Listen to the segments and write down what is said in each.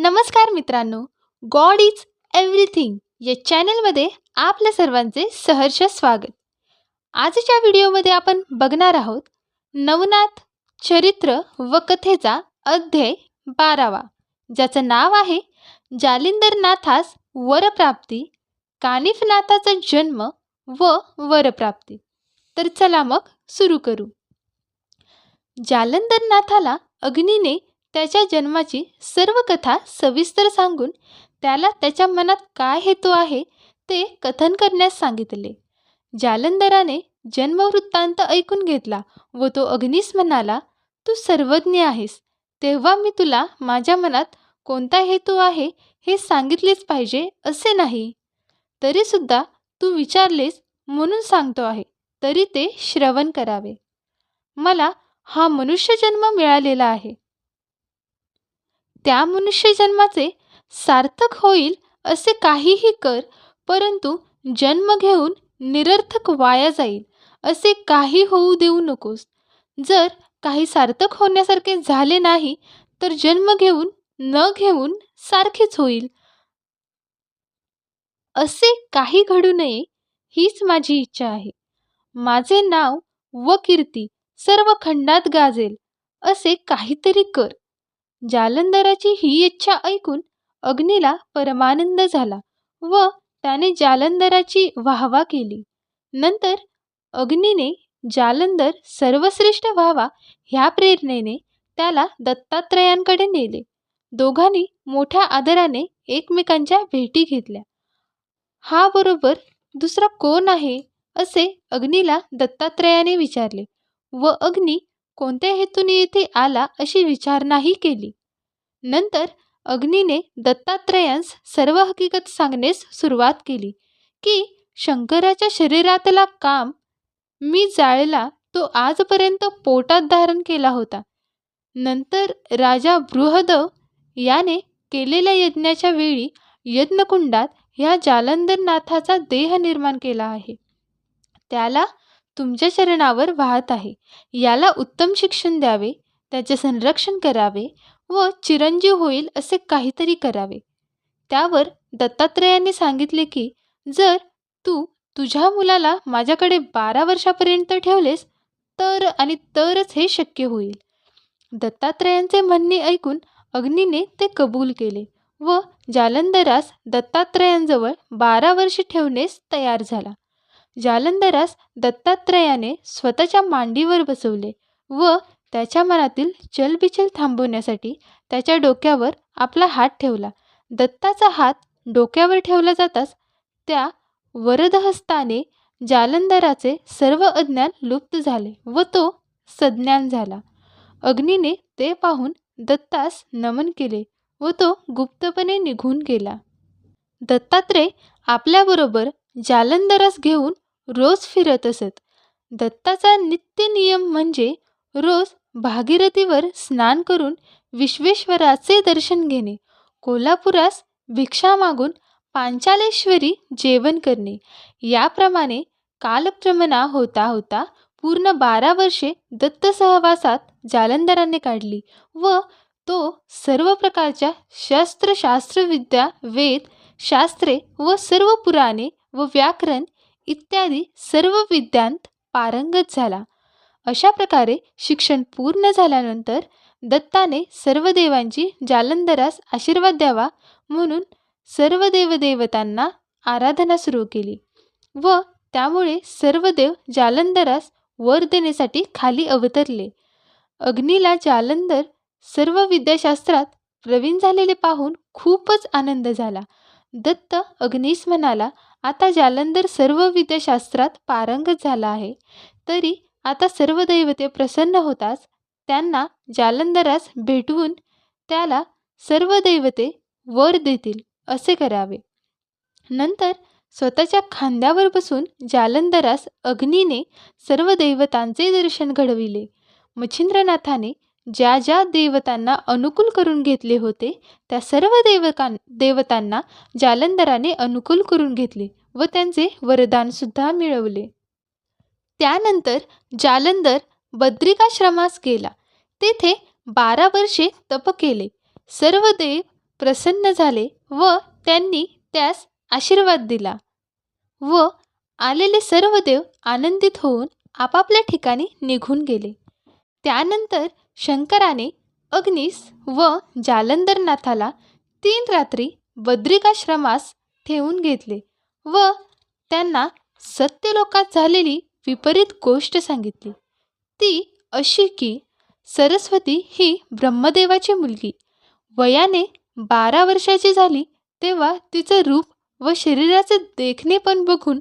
नमस्कार मित्रांनो. God is everything या चॅनलमध्ये आपल्या सर्वांचे सहर्ष स्वागत. आजच्या व्हिडिओमध्ये आपण बघणार आहोत नवनाथ चरित्र व कथेचा अध्याय बारावा ज्याचं नाव आहे जालिंदरनाथास वरप्राप्ती कानिफनाथाचा जन्म व वरप्राप्ती. तर चला मग सुरू करू. जालंदरनाथाला अग्नीने त्याच्या जन्माची सर्व कथा सविस्तर सांगून त्याला त्याच्या मनात काय हेतू आहे ते कथन करण्यास सांगितले. जालंधराने जन्मवृत्तांत ऐकून घेतला व तो अग्नीस म्हणाला तू सर्वज्ञ आहेस. तेव्हा मी तुला माझ्या मनात कोणता हेतू आहे हे सांगितलेच पाहिजे असे नाही. तरीसुद्धा तू विचारलेस म्हणून सांगतो आहे तरी ते श्रवण करावे. मला हा मनुष्यजन्म मिळालेला आहे. त्या मनुष्यजन्माचे सार्थक होईल असे काहीही कर परंतु जन्म घेऊन निरर्थक वाया जाईल असे काही होऊ देऊ नकोस. जर काही सार्थक होण्यासारखे झाले नाही तर जन्म घेऊन न घेऊन सारखेच होईल. असे काही घडू नये हीच माझी इच्छा आहे. माझे नाव व कीर्ती सर्व खंडात गाजेल असे काहीतरी कर. जालंधराची ही इच्छा ऐकून अग्नीला परमानंद झाला व त्याने जालंधराची वाहवा केली. नंतर अग्नीने जालंधर सर्वश्रेष्ठ व्हावा ह्या प्रेरणेने त्याला दत्तात्रयांकडे नेले. दोघांनी मोठ्या आदराने एकमेकांच्या भेटी घेतल्या. हा बरोबर दुसरा कोण आहे? असे अग्नीला दत्तात्रयाने विचारले व अग्नी कोणत्या हेतूने येथे आला अशी विचारणाही केली. नंतर अग्नीने दत्तात्रयांस सर्व हकीकत सांगण्यास सुरुवात केली की शंकराच्या शरीरातला काम मी जाळला तो आजपर्यंत पोटात धारण केला होता. नंतर राजा बृहदव याने केलेल्या यज्ञाच्या वेळी यज्ञकुंडात ह्या जालंधरनाथाचा देह निर्माण केला आहे. त्याला तुमच्या चरणावर वाहत आहे. याला उत्तम शिक्षण द्यावे त्याचे संरक्षण करावे व चिरंजीव होईल असे काहीतरी करावे. त्यावर दत्तात्रयांनी सांगितले की जर तू तुझ्या मुलाला माझ्याकडे बारा वर्षापर्यंत ठेवलेस तर आणि तरच हे शक्य होईल. दत्तात्रयांचे म्हणणे ऐकून अग्नीने ते कबूल केले व जालंधरास दत्तात्रयांजवळ बारा वर्षे ठेवण्यास तयार झाला. जालंधरास दत्तात्रयाने स्वतःच्या मांडीवर बसवले व त्याच्या मनातील चलबिचल थांबवण्यासाठी त्याच्या डोक्यावर आपला हात ठेवला. दत्ताचा हात डोक्यावर ठेवला जाताच त्या वरदहस्ताने जालंधराचे सर्व अज्ञान लुप्त झाले व तो सज्ञान झाला. अग्नीने ते पाहून दत्तास नमन केले व तो गुप्तपणे निघून गेला. दत्तात्रय आपल्याबरोबर जालंधरास घेऊन रोज फिरत असत. दत्ताचा नित्य नियम म्हणजे रोज भागीरथीवर स्नान करून विश्वेश्वराचे दर्शन घेणे कोल्हापुरास भिक्षा मागून पांचालेश्वरी जेवण करणे. याप्रमाणे कालक्रमणा होता होता पूर्ण बारा वर्षे दत्त सहवासात जालंधराने काढली व तो सर्व प्रकारच्या शस्त्रशास्त्रविद्या वेद शास्त्रे व सर्व पुराणे व व्याकरण इत्यादी सर्व विद्यांत पारंगत झाला. अशा प्रकारे शिक्षण पूर्ण झाल्यानंतर दत्ताने सर्व देवांची जालंधरास आशीर्वाद द्यावा म्हणून सर्व देवदेवतांना आराधना सुरू केली व त्यामुळे सर्व देव जालंधरास वर देण्यासाठी खाली अवतरले. अग्नीला जालंधर सर्व विद्याशास्त्रात प्रवीण झालेले पाहून खूपच आनंद झाला. दत्त अग्नीस म्हणाला आता जालंधर सर्व विद्याशास्त्रात पारंगत झाला आहे. तरी आता सर्व दैवते प्रसन्न होताच त्यांना जालंधरास भेटवून त्याला सर्व दैवते वर देतील असे करावे. नंतर स्वतःच्या खांद्यावर बसून जालंधरास अग्नीने सर्व दैवतांचे दर्शन घडविले. मच्छिंद्रनाथाने ज्या ज्या देवतांना अनुकूल करून घेतले होते त्या सर्व देवकां देवतांना जालंधराने अनुकूल करून घेतले व त्यांचे वरदानसुद्धा मिळवले. त्यानंतर जालंधर बद्रिकाश्रमास गेला. तेथे बारा वर्षे तप केले. सर्व देव प्रसन्न झाले व त्यांनी त्यास आशीर्वाद दिला व आलेले सर्व देव आनंदित होऊन आपापल्या ठिकाणी निघून गेले. त्यानंतर शंकराने अग्नीस व जालंधरनाथाला तीन रात्री बद्रिकाश्रमास ठेवून घेतले व त्यांना सत्यलोकात झालेली विपरीत गोष्ट सांगितली. ती अशी की सरस्वती ही ब्रह्मदेवाची मुलगी. वयाने बारा वर्षाची झाली तेव्हा तिचं रूप व शरीराचे देखणेपण बघून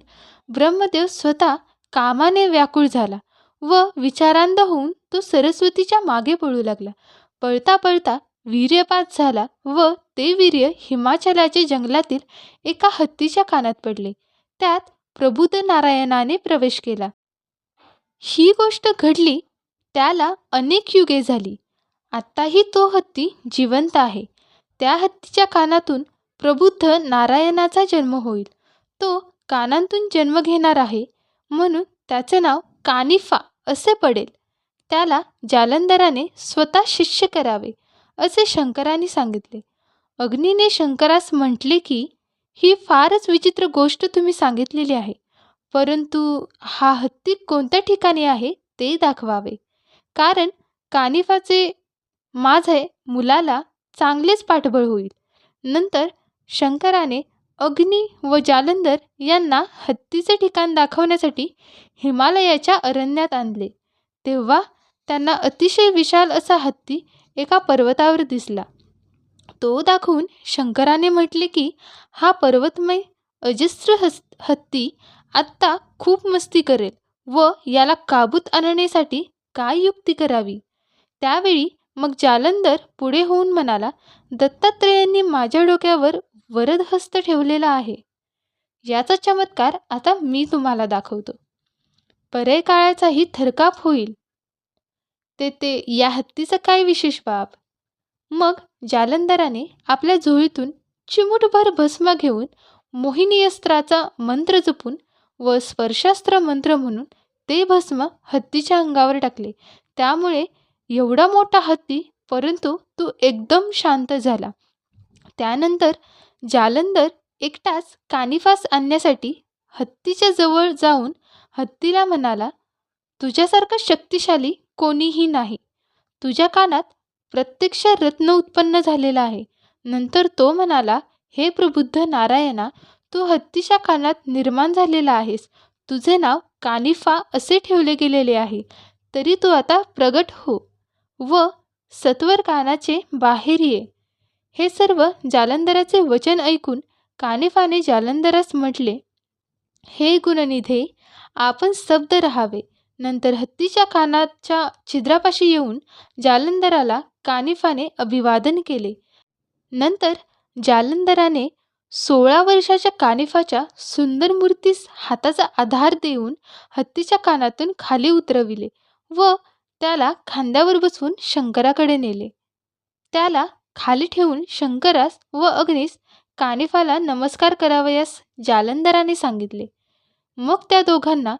ब्रह्मदेव स्वतः कामाने व्याकुळ झाला. व विचारांध होऊन तो सरस्वतीच्या मागे पळू लागला. पळता पळता वीर्यपात झाला व ते वीर्य हिमाचलाच्या जंगलातील एका हत्तीच्या कानात पडले. त्यात प्रबुद्ध नारायणाने प्रवेश केला. ही गोष्ट घडली त्याला अनेक युगे झाली. आत्ताही तो हत्ती जिवंत आहे. त्या हत्तीच्या कानातून प्रबुद्ध नारायणाचा जन्म होईल. तो कानांतून जन्म घेणार आहे म्हणून त्याचे नाव कानिफा असे पडेल. त्याला जालंधराने स्वतः शिष्य करावे असे शंकराने सांगितले. अग्नीने शंकरास म्हटले की ही फारच विचित्र गोष्ट तुम्ही सांगितलेली आहे. परंतु हा हत्ती कोणत्या ठिकाणी आहे ते दाखवावे. कारण कानिफाचे माझे मुलाला चांगलेच पाठबळ होईल. नंतर शंकराने अग्नी व जालंधर यांना हत्तीचे ठिकाण दाखवण्यासाठी हिमालयाच्या अरण्यात आणले. तेव्हा त्यांना अतिशय विशाल असा हत्ती एका पर्वतावर दिसला. तो दाखवून शंकराने म्हटले की हा पर्वतमय अजस्र हस् हत्ती आत्ता खूप मस्ती करेल व याला काबूत आणण्यासाठी काय युक्ती करावी? त्यावेळी मग जालंधर पुढे होऊन म्हणाला दत्तात्रेयांनी माझ्या डोक्यावर वरदहस्त ठेवलेला आहे. याचा चमत्कार आता मी तुम्हाला दाखवतो. पर्याय काळाचाही थरकाप होईल. ते ते या हत्तीचं काय विशेष बाब? मग जालंधराने आपल्या झोळीतून चिमूटभर भस्म घेऊन मोहिनीअस्त्राचा मंत्र जपून व स्पर्शास्त्र मंत्र म्हणून ते भस्म हत्तीच्या अंगावर टाकले. त्यामुळे एवढा मोठा हत्ती परंतु तो एकदम शांत झाला. त्यानंतर जालंधर एकटाच कानिफास आणण्यासाठी हत्तीच्या जवळ जाऊन हत्तीला म्हणाला तुझ्यासारखं शक्तिशाली कोणीही नाही. तुझ्या कानात प्रत्यक्ष रत्न उत्पन्न झालेला आहे. नंतर तो म्हणाला हे प्रबुद्ध नारायणा तू हत्तीच्या कानात निर्माण झालेला आहेस. तुझे नाव कानिफा असे ठेवले गेलेले आहे. तरी तू आता प्रगट हो व सत्वर कानाचे बाहेर ये. हे सर्व जालंधराचे वचन ऐकून कानिफाने जालंधरास म्हटले हे गुणनिधे आपण स्तब्ध राहावे. नंतर हत्तीच्या कानाच्या छिद्रापाशी येऊन जालंधराला कानिफाने अभिवादन केले. नंतर जालंधराने सोळा वर्षाच्या कानिफाच्या सुंदर मूर्तीस हाताचा आधार देऊन हत्तीच्या कानातून खाली उतरविले व त्याला खांद्यावर बसवून शंकराकडे नेले. त्याला खाली ठेवून शंकरास व अग्नीस कानिफाला नमस्कार करावयास जालंधराने सांगितले. मग त्या दोघांना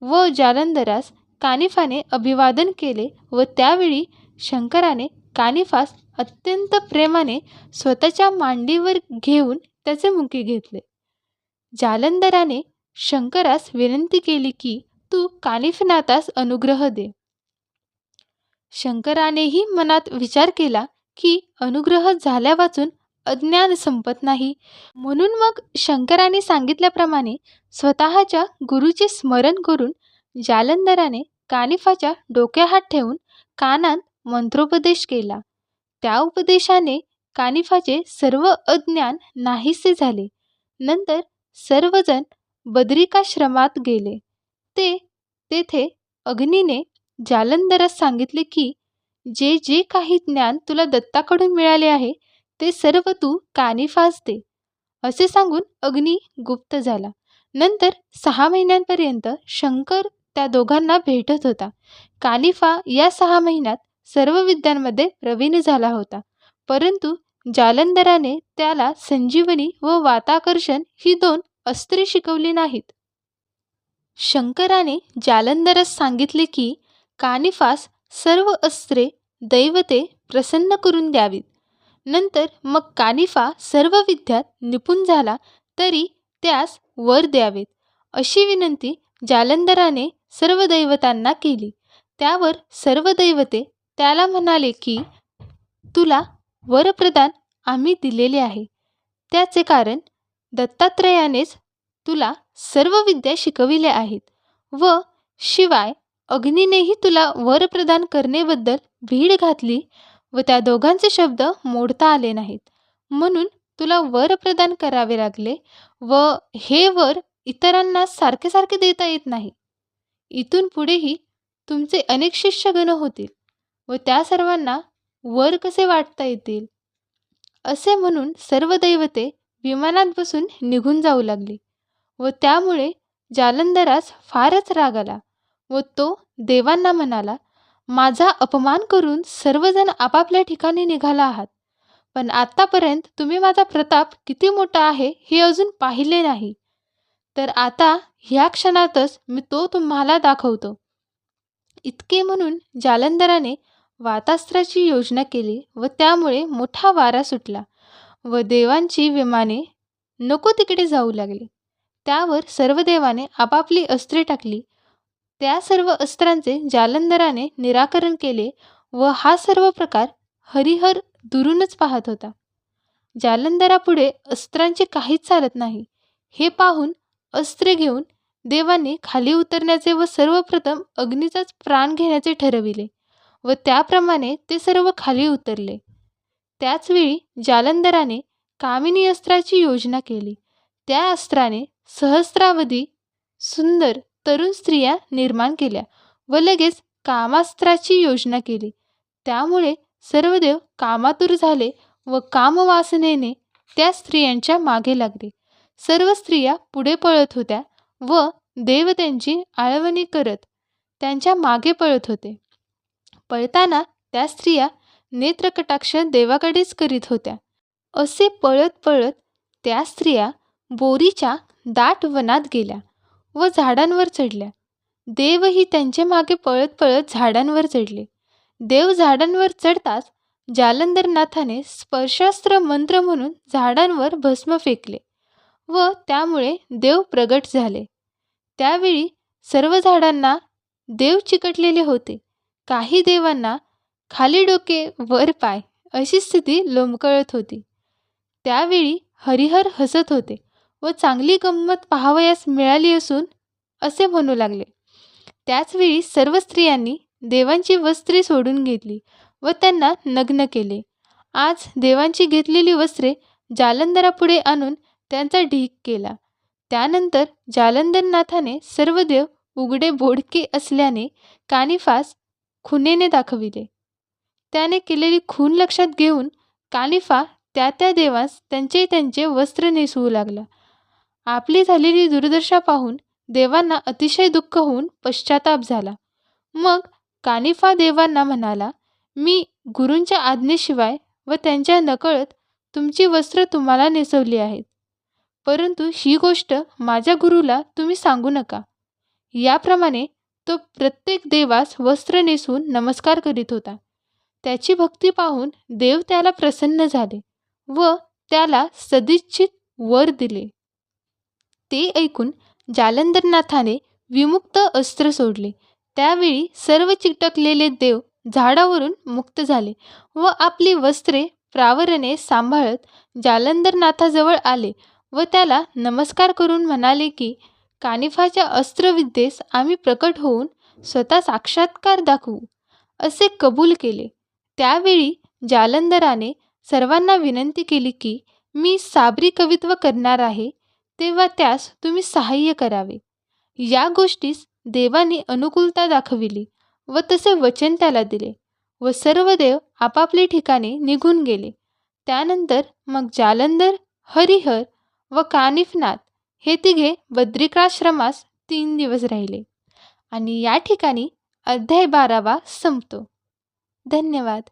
व जालंधरास कानिफाने अभिवादन केले व त्यावेळी शंकराने कानिफास अत्यंत प्रेमाने स्वतःच्या मांडीवर घेऊन त्याचे मुके घेतले. जालंधराने शंकरास विनंती केली की तू कानिफनाथास अनुग्रह दे. शंकरानेही मनात विचार केला की अनुग्रह झाल्यावाचून अज्ञान संपत नाही. म्हणून मग शंकराने सांगितल्याप्रमाणे स्वतःच्या गुरुचे स्मरण करून जालंधराने कानिफाच्या डोक्या हात ठेवून कानात मंत्रोपदेश केला. त्या उपदेशाने कानिफाचे सर्व अज्ञान नाहीसे झाले. नंतर सर्वजण बद्रिकाश्रमात गेले. ते तेथे अग्नीने जालंधरास सांगितले की जे जे काही ज्ञान तुला दत्ताकडून मिळाले आहे ते सर्व तू कानिफास दे. असे सांगून अग्नी गुप्त झाला. नंतर सहा महिन्यांपर्यंत शंकर त्या दोघांना भेटत होता. कानिफा या सहा महिन्यात सर्व विद्यांमध्ये प्रवीण झाला होता. परंतु जालंधराने त्याला संजीवनी व वाताकर्षण ही दोन अस्त्रे शिकवली नाहीत. शंकराने जालंधरास सांगितले की कानिफास सर्व अस्त्रे दैवते प्रसन्न करून द्यावीत. नंतर मग कानिफा सर्व विद्यात निपुण झाला तरी त्यास वर द्यावेत. अशी विनंती जालंधराने सर्व दैवतांना केली. त्यावर सर्व दैवते त्याला म्हणाले की तुला वरप्रदान आम्ही दिलेले आहे. त्याचे कारण दत्तात्रयानेच तुला सर्व विद्या शिकविल्या आहेत. व शिवाय अग्नीनेही तुला वर प्रदान करणेबद्दल भीड घातली व त्या दोघांचे शब्द मोडता आले नाहीत. म्हणून तुला वर प्रदान करावे लागले व हे वर इतरांना सारखे सारखे देता येत नाही. इथून पुढेही तुमचे अनेक शिष्यगण होतील व त्या सर्वांना वर कसे वाटता येतील? असे म्हणून सर्व दैवते विमानात बसून निघून जाऊ लागली व त्यामुळे जालंधरास फारच राग आला. व तो देवांना म्हणाला माझा अपमान करून सर्वजण आपापल्या ठिकाणी निघाला आहात. पण आत्तापर्यंत तुम्ही माझा प्रताप किती मोठा आहे हे अजून पाहिले नाही. तर आता ह्या क्षणातच मी तो तुम्हाला दाखवतो. इतके म्हणून जालंधराने वातास्त्राची योजना केली व त्यामुळे मोठा वारा सुटला व देवांची विमाने नको तिकडे जाऊ लागली. त्यावर सर्व देवाने आपापली अस्त्रे टाकली त्या सर्व अस्त्रांचे जालंधराने निराकरण केले व हा सर्व प्रकार हरिहर दुरूनच पाहत होता. जालंधरापुढे अस्त्रांचे काहीच चालत नाही. हे पाहून अस्त्रे घेऊन देवांनी खाली उतरण्याचे व सर्वप्रथम अग्नीचाच प्राण घेण्याचे ठरविले व त्याप्रमाणे ते सर्व खाली उतरले. त्याचवेळी जालंधराने कामिनी अस्त्राची योजना केली. त्या अस्त्राने सहस्रावधी सुंदर तरुण स्त्रिया निर्माण केल्या व लगेच कामास्त्राची योजना केली. त्यामुळे सर्व देव कामातूर झाले व कामवासनेने त्या स्त्रियांच्या मागे लागले. सर्व स्त्रिया पुढे पळत होत्या व देव त्यांची आळवणी करत त्यांच्या मागे पळत होते. पळताना त्या स्त्रिया नेत्रकटाक्ष देवाकडेच करीत होत्या. असे पळत पळत त्या स्त्रिया बोरीच्या दाट वनात गेल्या. व झाडांवर चढल्या. देवही त्यांचे मागे पळत पळत झाडांवर चढले. देव झाडांवर चढताच जालंधरनाथाने स्पर्शास्त्र मंत्र म्हणून झाडांवर भस्म फेकले व त्यामुळे देव प्रगट झाले. त्यावेळी सर्व झाडांना देव चिकटलेले होते. काही देवांना खाली डोके वर पाय अशी स्थिती लोंबकळत होती. त्यावेळी हरिहर हसत होते. व चांगली गंमत पाहावयास मिळाली असून असे म्हणू लागले. त्याचवेळी सर्व स्त्रियांनी देवांची वस्त्रे सोडून घेतली व त्यांना नग्न केले. आज देवांची घेतलेली वस्त्रे जालंधरापुढे आणून त्यांचा ढीक केला. त्यानंतर जालंधरनाथाने सर्व देव उघडे बोडके असल्याने कानिफास खुनेने दाखविले. त्याने केलेली खून लक्षात घेऊन कानिफा त्या त्या देवास त्यांचे त्यांचे वस्त्र नेसवू लागला. आपली झालेली दुर्दशा पाहून देवांना अतिशय दुःख होऊन पश्चाताप झाला. मग कानिफा देवांना म्हणाला मी गुरूंच्या आज्ञेशिवाय व त्यांच्या नकळत तुमची वस्त्र तुम्हाला नेसवली आहेत. परंतु ही गोष्ट माझ्या गुरुला तुम्ही सांगू नका. याप्रमाणे तो प्रत्येक देवास वस्त्र नेसून नमस्कार करीत होता. त्याची भक्ती पाहून देव त्याला प्रसन्न झाले व त्याला सदिच्छित वर दिले. ते ऐकून जालंधरनाथाने विमुक्त अस्त्र सोडले. त्यावेळी सर्व चिकटकलेले देव झाडावरून मुक्त झाले व आपली वस्त्रे प्रावरणे सांभाळत जालंधरनाथाजवळ आले व त्याला नमस्कार करून म्हणाले की कानिफाच्या अस्त्रविद्येस आम्ही प्रकट होऊन स्वतः साक्षात्कार दाखवू. असे कबूल केले. त्यावेळी जालंधराने सर्वांना विनंती केली की मी साबरी कवित्व करणार आहे तेव्हा त्यास तुम्ही सहाय्य करावे. या गोष्टीस देवाने अनुकूलता दाखविली व तसे वचन त्याला दिले व सर्व देव आपापले ठिकाणी निघून गेले. त्यानंतर मग जालंधर हरिहर व कानिफनाथ हे तिघे बद्रिकाश्रमास तीन दिवस राहिले आणि या ठिकाणी अध्याय बारावा संपतो. धन्यवाद.